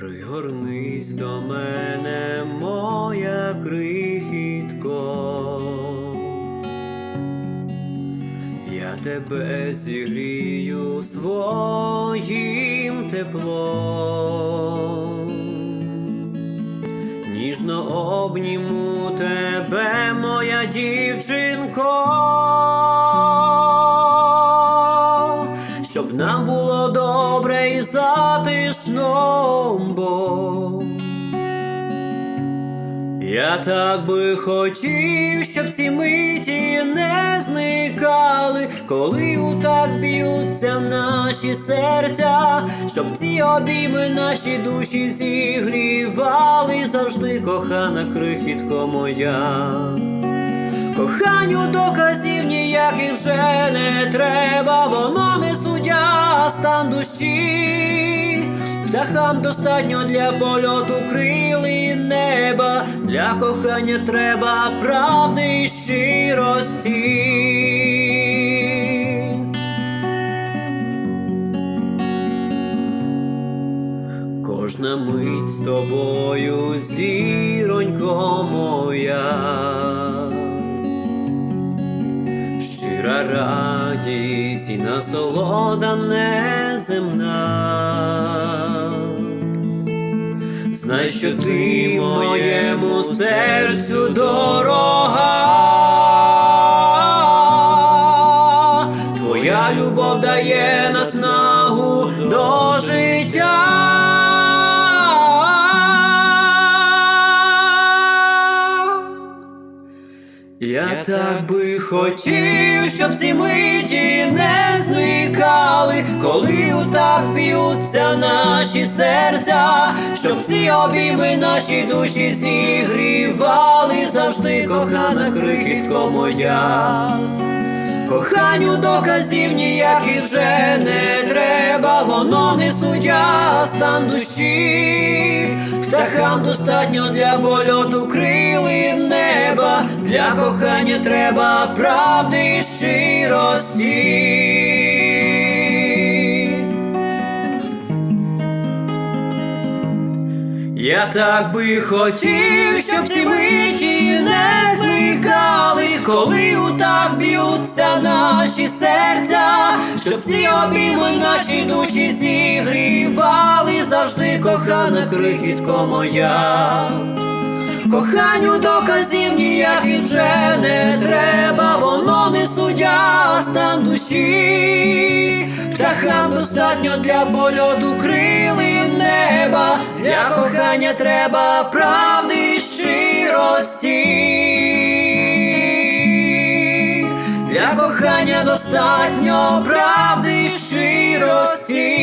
Пригорнись до мене, моя крихітко, я тебе зігрію своїм теплом, ніжно обніму тебе, моя дівчинко, щоб нам було добре і затишно, бо я так би хотів, щоб ці миті не зникали, коли у так б'ються наші серця, щоб ці обійми наші душі зігрівали завжди, кохана крихітко моя. Коханню доказів ніяких вже не треба, воно не суддя, стан душі. Птахам достатньо для польоту неба, для кохання треба правди і щирості. Кожна мить з тобою, зіронько моя, щира радість і насолода неземна. Знай, що ти моєму серцю дорога, твоя любов дає наснагу до життя. Я так би хотів, щоб ці миті коли отак б'ються наші серця, щоб ці обійми наші душі зігрівали завжди, кохана крихітко моя. Коханню доказів ніяких вже не треба, воно не суддя, стан душі. Птахам достатньо для польоту крили неба, для кохання треба правди і щирості. Я так би хотів, щоб ці миті не зникали, коли утак б'ються наші серця, щоб ці обійми наші душі зігрівали завжди, кохана крихітко моя. Коханню доказів ніяких вже не треба, воно не суддя, стан душі. Птахам достатньо для польоту крили неба, для кохання треба правди і щирості, для кохання достатньо правди і щирості.